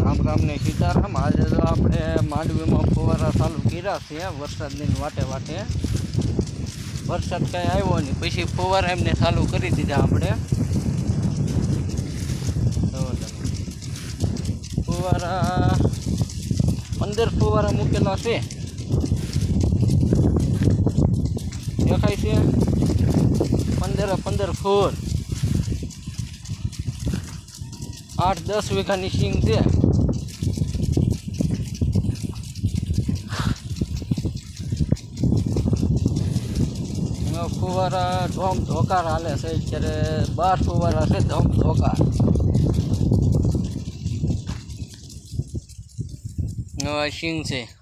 રામ રામને સીતારામ. આજે તો આપણે માંડવીમાં ફુવારા ચાલુ કર્યા છે વરસાદની વાટે વાટે. વરસાદ કાંઈ આવ્યો નહીં. પછી ફુવારા એમને ચાલુ કરી દીધા આપણે. ફુવારા પંદર ફુવારા મૂકેલા છે. દેખાય છે? પંદર પંદર ફૂલ આઠ દસ વીઘાની સિંગ છે. ફુવારા ધોમ ધોકાર હાલે છે. અત્યારે બાર ફુવારા છે, ધોમ ધોકાર. સિંગ છે.